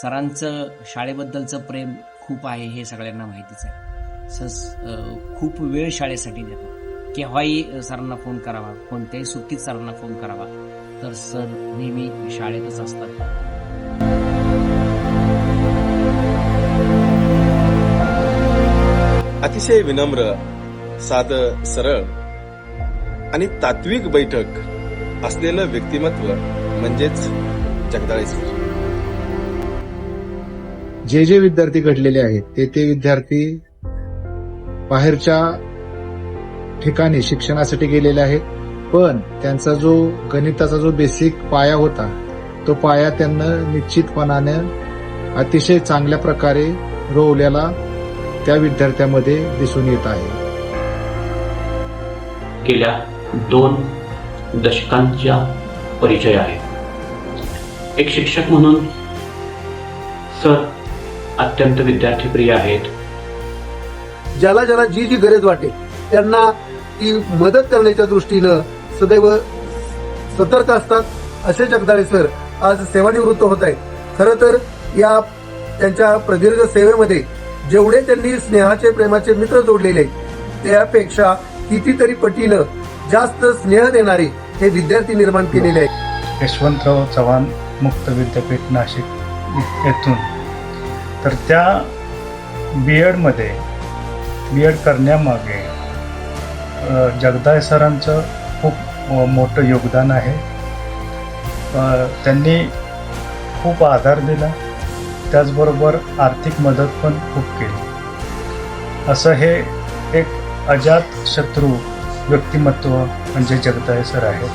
सरांचं शाळेबद्दलचं प्रेम खूप आहे हे सगळ्यांना माहितीच आहे. सर खूप वेळ शाळेसाठी देतात केव्हाही सरांना फोन करावा कोणत्याही सुट्टीत सरांना फोन करावा तर सर नेहमी शाळेतच असतात. अतिशय विनम्र साध सरळ आणि तात्विक बैठक असलेलं व्यक्तिमत्व म्हणजेच जगदाळे सर. जे जे विद्यार्थी घडलेले आहेत ते ते विद्यार्थी बाहेरच्या ठिकाणी शिक्षणासाठी गेलेले आहेत. पण त्यांचा जो गणिताचा जो बेसिक पाया होता तो पाया त्यांना निश्चितपणाने अतिशय चांगल्या प्रकारे रोवल्याला त्या विद्यार्थ्यामध्ये दिसून येत आहे. गेल्या दोन दशकांचा परिचय आहे एक शिक्षक म्हणून सर अत्यंत विद्यार्थीप्रिय आहेत. ज्याला ज्याला जी जी गरज वाटेल त्यांना ती मदत करण्याच्या दृष्टीनं सदैव सतर्क असतात. असे जगदाळे सर आज सेवानिवृत्त होत आहेत. खरं तर या त्यांच्या प्रदीर्घ सेवेमध्ये जेवढे त्यांनी स्नेहाचे प्रेमाचे मित्र जोडलेले आहेत, त्यापेक्षा कितीतरी पटीनं जास्त स्नेह देणारे हे विद्यार्थी निर्माण केलेले आहेत. यशवंतराव चव्हाण मुक्त विद्यापीठ नाशिक येथून. तर त्या बी एडमध्ये बी एड करण्यामागे जगदाय सरांचं खूप मोठं योगदान आहे. त्यांनी खूप आधार दिला. त्याचबरोबर आर्थिक मदत पण खूप केली. असं हे एक अजात शत्रू व्यक्तिमत्व म्हणजे जगदाय सर आहे